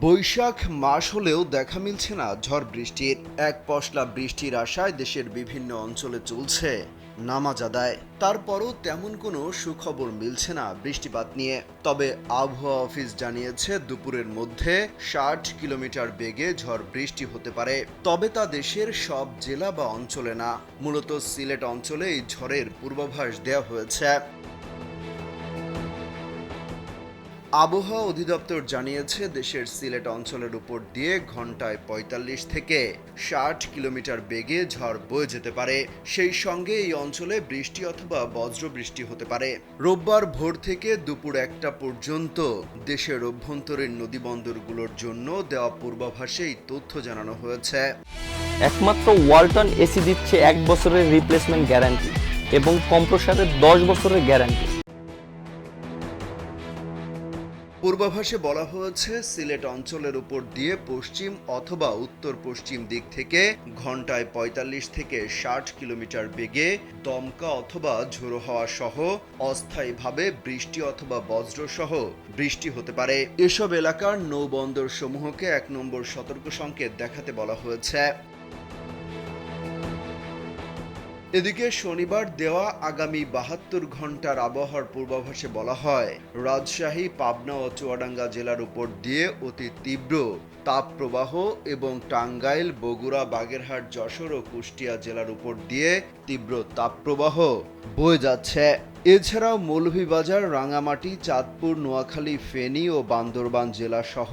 বৈশাখ মাস হলেও দেখা মিলছে না ঝড় বৃষ্টির। এক পশলা বৃষ্টির আশায় দেশের বিভিন্ন অঞ্চলে চলছে নামাজ আদায়। তারপরও তেমন কোনো সুখবর মিলছে না বৃষ্টিপাত নিয়ে। তবে আবহাওয়া অফিস জানিয়েছে, দুপুরের মধ্যে ষাট কিলোমিটার বেগে ঝড় বৃষ্টি হতে পারে। তবে তা দেশের সব জেলা বা অঞ্চলে না। মূলত সিলেট অঞ্চলে এই ঝড়ের পূর্বাভাস দেওয়া হয়েছে। আবহাওয়া অধিদপ্তর জানিয়েছে, দেশের সিলেট অঞ্চলের উপর দিয়ে ঘন্টায় ৪৫ থেকে ষাট কিলোমিটার বেগে ঝড় বয়ে যেতে পারে। সেই সঙ্গে এই অঞ্চলে বৃষ্টি অথবা বজ্রবৃষ্টি হতে পারে। রোববার ভোর থেকে দুপুর একটা পর্যন্ত দেশের অভ্যন্তরীণ নদীবন্দরগুলোর জন্য দেওয়া পূর্বাভাসে এই তথ্য জানানো হয়েছে। একমাত্র ওয়ালটন এসি দিচ্ছে এক বছরের রিপ্লেসমেন্ট গ্যারান্টি এবং কম্প্রসারের দশ বছরের গ্যারান্টি পূর্বাভাসে বলা হয়েছে, সিলেট অঞ্চলের উপর দিয়ে পশ্চিম অথবা উত্তর পশ্চিম দিক থেকে ঘন্টায় ৪৫ থেকে ষাট কিলোমিটার বেগে দমকা অথবা ঝোড়ো হাওয়া সহ অস্থায়ীভাবে বৃষ্টি অথবা বজ্র সহ বৃষ্টি হতে পারে। এসব এলাকার নৌবন্দর সমূহকে এক নম্বর সতর্ক সংকেত দেখাতে বলা হয়েছে। এদিকে শনিবার দেওয়া আগামী বাহাত্তর ঘণ্টার আবহাওয়ার পূর্বাভাসে বলা হয়, রাজশাহী, পাবনা ও চুয়াডাঙ্গা জেলার উপর দিয়ে অতি তীব্র তাপপ্রবাহ এবং টাঙ্গাইল, বগুড়া, বাগেরহাট, যশোর ও কুষ্টিয়া জেলার উপর দিয়ে তীব্র তাপপ্রবাহ বয়ে যাচ্ছে। এছাড়াও মৌলভীবাজার, রাঙামাটি, চাঁদপুর, নোয়াখালী, ফেনী ও বান্দরবান জেলা সহ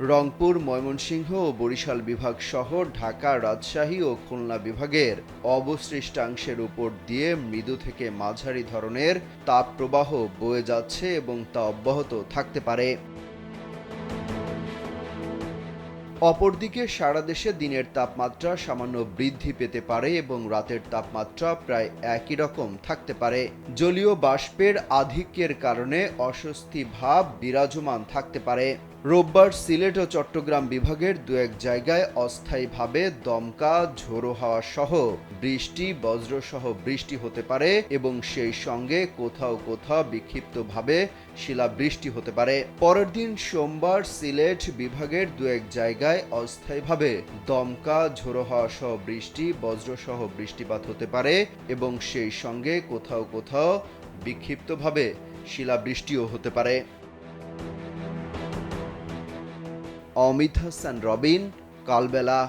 রংপুর, ময়মনসিংহ ও বরিশাল বিভাগ সহ ঢাকা, রাজশাহী ও খুলনা বিভাগের অবশিষ্টাংশের উপর দিয়ে মৃদু থেকে মাঝারি ধরনের তাপপ্রবাহ বয়ে যাচ্ছে এবং তা অব্যাহত থাকতে পারে। অপরদিকে সারা দেশে দিনের তাপমাত্রা সামান্য বৃদ্ধি পেতে পারে এবং রাতের তাপমাত্রা প্রায় একই রকম থাকতে পারে। জলীয় বাষ্পের আধিক্যের কারণে অস্বস্তি ভাব বিরাজমান থাকতে পারে। রোববার সিলেট ও চট্টগ্রাম বিভাগের দু এক জায়গায় অস্থায়ীভাবে দমকা, ঝোড়ো হাওয়া সহ বৃষ্টি, বজ্রসহ বৃষ্টি হতে পারে এবং সেই সঙ্গে কোথাও কোথাও বিক্ষিপ্তভাবে শিলাবৃষ্টি হতে পারে। পরের দিন সোমবার সিলেট বিভাগের দু এক জায়গায় অস্থায়ীভাবে দমকা, ঝোড়ো হাওয়া সহ বৃষ্টি, বজ্রসহ বৃষ্টিপাত হতে পারে এবং সেই সঙ্গে কোথাও কোথাও বিক্ষিপ্তভাবে শিলাবৃষ্টিও হতে পারে। অমিত হাসান রবিন কালবেলা।